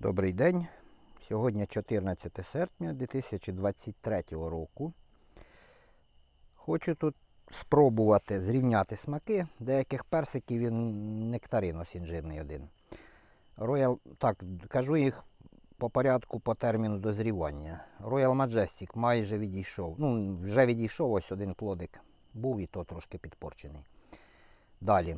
Добрий день. Сьогодні 14 серпня 2023 року. Хочу тут спробувати зрівняти смаки деяких персиків і нектарин ось один. Royal, так, кажу їх по порядку по терміну дозрівання. Royal Majestic майже відійшов. Ну, вже відійшов ось один плодик. Був і то трошки підпорчений. Далі.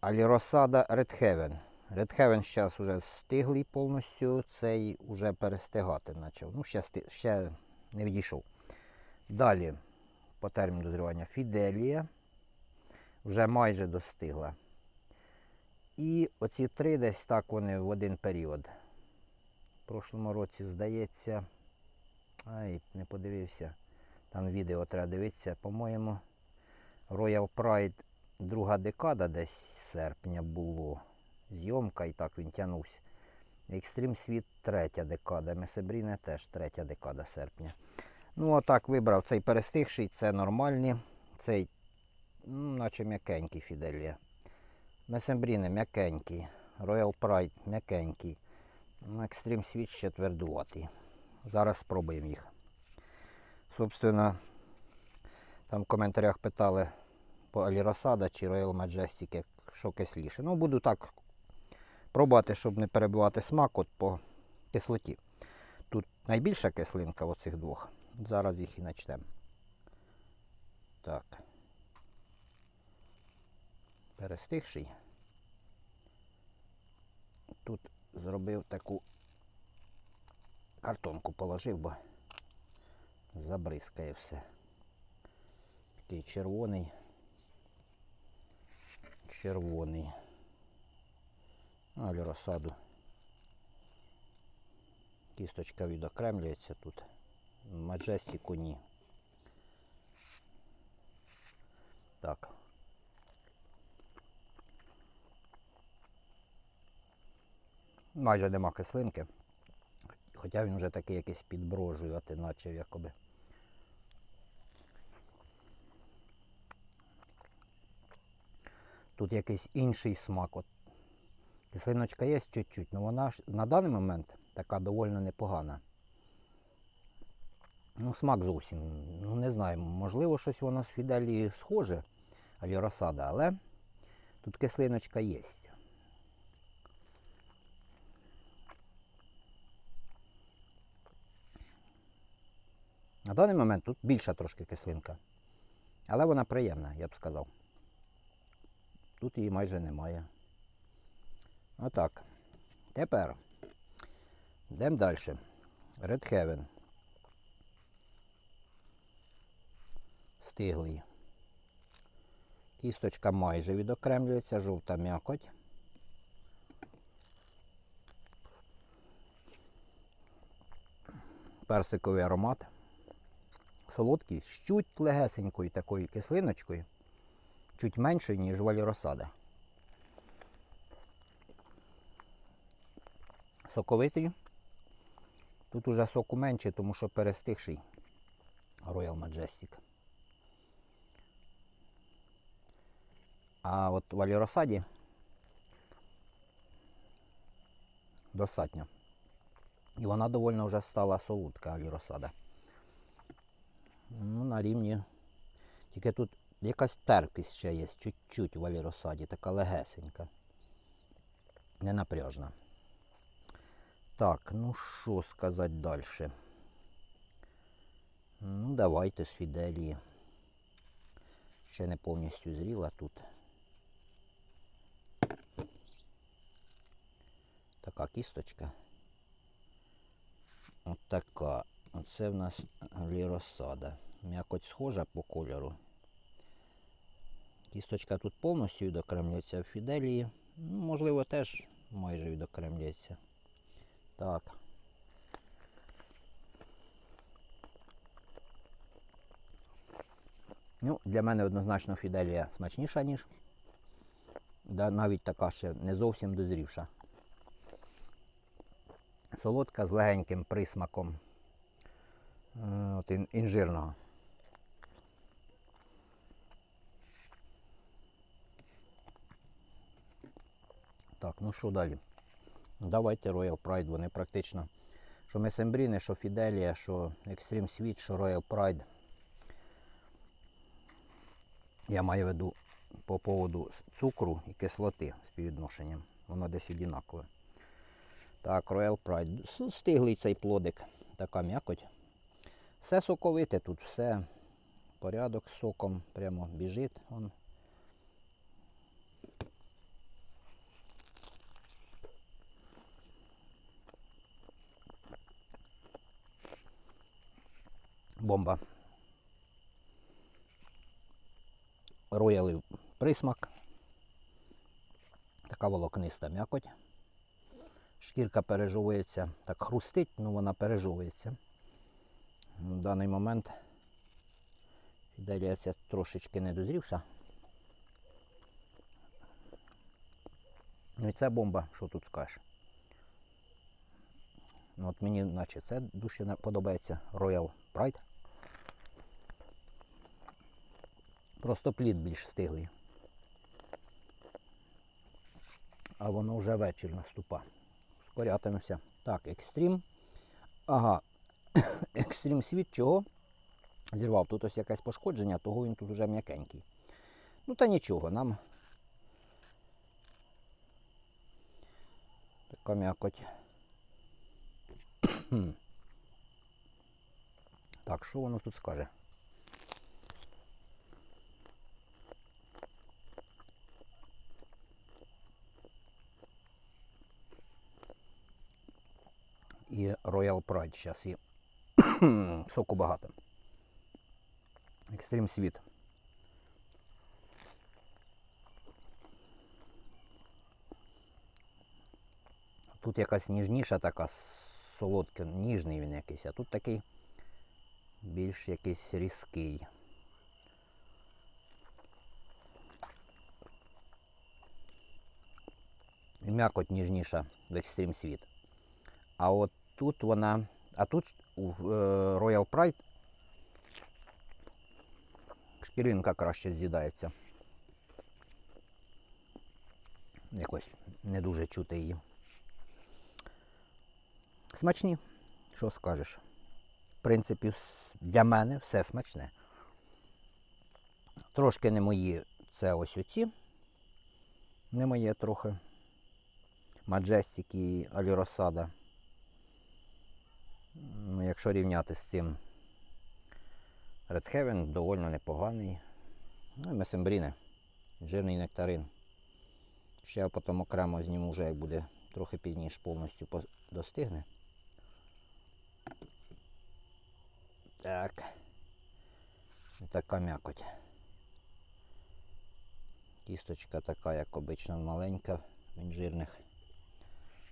Аліросада Red Heaven. Heaven зараз вже стиглий повністю, цей вже перестигати почав. Ну, ще, сти- ще не відійшов. Далі, по терміну дозрівання, Фіделія. Вже майже достигла. І оці три десь так вони в один період. В прошлому році, здається, ай, не подивився. Там відео треба дивитися, по-моєму, Royal Pride друга декада десь серпня було. Зйомка і так він тягнувся. Екстрім світ третя декада. Месебріне теж третя декада серпня. Ну, а так вибрав цей перестигший, це нормальні. Цей, ну, наче м'якенький Фіделія. Месембріне м'якенький. Royal Pride м'якенький. Ну, Екстрім світ ще твердуватий. Зараз спробуємо їх. Собственно, там в коментарях питали по Аліросада чи Royal Majestic, що кисліше. Ну, буду так пробувати, щоб не перебивати смак от по кислоті. Тут найбільша кислинка оцих двох. Зараз їх і начнемо. Так. Перестигший. Тут зробив таку картонку положив, бо забризкає все. Такий червоний. Червоний. Ну, розсаду. Кісточка відокремлюється тут. Маджестіку ні. Так. Майже нема кислинки. Хоча він вже такий якийсь підброжувати, наче якоби. Тут якийсь інший смак. От Кислиночка є чуть-чуть, але вона на даний момент така доволі непогана. Ну, смак зовсім. Ну, не знаю, можливо, щось воно з Фіделії схоже, аліросада, але тут кислиночка є. На даний момент тут більша трошки кислинка. Але вона приємна, я б сказав. Тут її майже немає. Отак. Тепер йдемо далі. Red Heaven. Стиглий. Кісточка майже відокремлюється, жовта м'якоть. Персиковий аромат. Солодкий, з чуть легесенькою такою кислиночкою, чуть меншою, ніж валіросада. Соковитий. Тут уже соку менше, тому що перестигший Royal Majestic. А от в Аліросаді достатньо. І вона доволі вже стала солодка аліросада. Ну, на рівні. Тільки тут якась терпкість ще є, чуть-чуть в аліросаді, така легесенька. Не напряжна. Так, ну що сказати далі? Ну, давайте з Фіделії. Ще не повністю зріла тут. Така кісточка. От така. Оце в нас ліросада. М'якоть схожа по кольору. Кісточка тут повністю відокремлюється в Фіделії. Ну, можливо, теж майже відокремлюється. Так. Ну, Для мене однозначно Фіделія смачніша, ніж. Да, навіть така ще не зовсім дозрівша. Солодка з легеньким присмаком е, от, інжирного. Так, ну що далі? Давайте Royal Pride, вони практично. Що Месембріни, що Fidelia, що Extreme Sweet, що Royal Pride. Я маю в виду по поводу цукру і кислоти співвідношенням. Воно десь однакове. Так, Royal Pride. Стиглий цей плодик. Така м'якоть. Все соковите тут, все. Порядок з соком прямо біжить. Он. Бомба. Рояли присмак. Така волокниста м'якоть. Шкірка пережовується, так хрустить, ну вона пережовується. В даний момент Фіделія ця трошечки не дозрівша. Ну і це бомба, що тут скажеш. Ну, от мені наче це дуже подобається Royal Pride. Просто плід більш стиглий. А воно вже вечір наступа. Скорятимемося. Так, екстрім. Ага. Екстрім світ чого? Зірвав. Тут ось якесь пошкодження, того він тут вже м'якенький. Ну та нічого, нам. Така м'якоть. Так, що воно тут скаже? І Royal Pride зараз є. Соку багато. Екстрім світ. Тут якась ніжніша така солодка, ніжний він якийсь, а тут такий більш якийсь різкий. М'якоть ніжніша в екстрім світ. А от тут вона. А тут у е, Royal Pride шкіринка краще з'їдається. Якось не дуже чути її. Смачні, що скажеш. В принципі, для мене все смачне. Трошки не мої це ось оці. Не моє трохи. Маджестик і Аліросада. Якщо рівняти з цим Red Heaven, доволі непоганий. Ну і Месембріне. Жирний нектарин. Ще я потім окремо зніму вже, як буде трохи пізніше повністю достигне. Так. Така м'якоть. Кісточка така, як обично, маленька, в інжирних.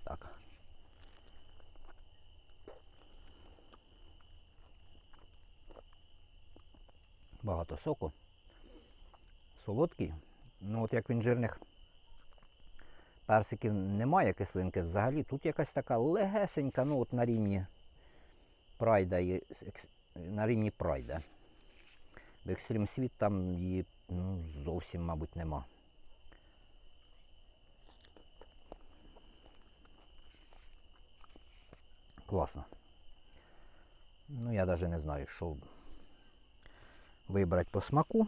Так. Багато соку. Солодкий. Ну от як в інжирних персиків немає кислинки взагалі. Тут якась така легесенька, ну от на рівні прайда є на рівні прайда. В екстрім світ там її ну, зовсім, мабуть, нема. Класно. Ну, я навіть не знаю, що вибрати по смаку.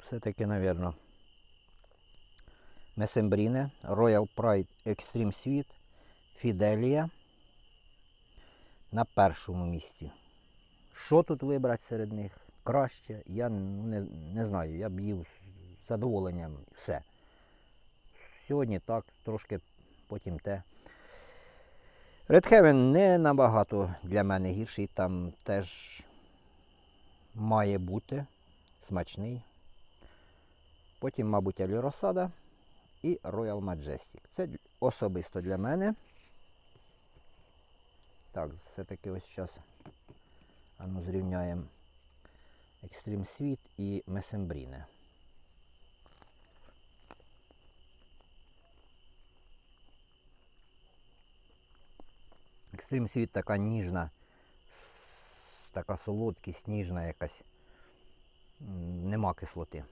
Все-таки, напевно, Месембріне, Royal Pride Extreme Sweet, Fidelia на першому місці. Що тут вибрати серед них? Краще, я не, не знаю, я б їв з задоволенням все. Сьогодні так, трошки потім те. Heaven не набагато для мене гірший, там теж має бути смачний. Потім, мабуть, Аліросада і Royal Majestic. Це особисто для мене. Так, все-таки ось зараз зрівняємо Extreme Sweet і Месембріне. Екстрим світ така ніжна, така солодкість, ніжна якась. Нема кислоти.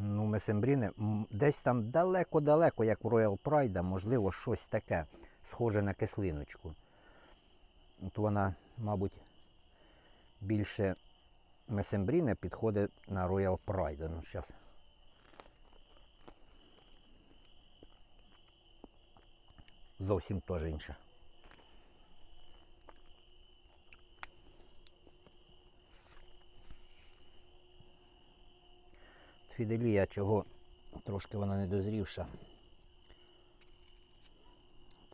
Ну, месембріни десь там далеко-далеко, як в Royal Pride, можливо, щось таке схоже на кислиночку. От вона, мабуть, більше месембріне підходить на Royal Pride. Ну, зараз Зовсім теж інша. Фіделія, чого трошки вона недозрівша.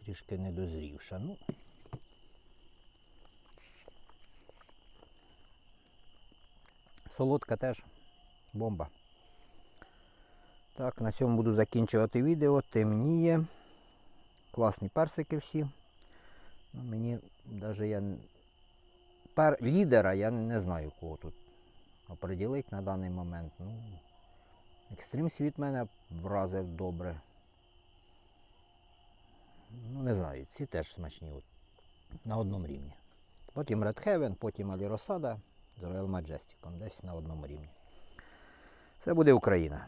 Трішки недозрівша. Ну. Солодка теж бомба. Так, на цьому буду закінчувати відео. Темніє. Класні персики всі. Ну, мені навіть я пер... лідера я не знаю кого тут оприділити на даний момент. Ну, Екстрим світ мене вразив добре. Ну, не знаю, ці теж смачні от, на одному рівні. Потім Red Heaven, потім Аліросада з Royal Majestic, десь на одному рівні. Це буде Україна.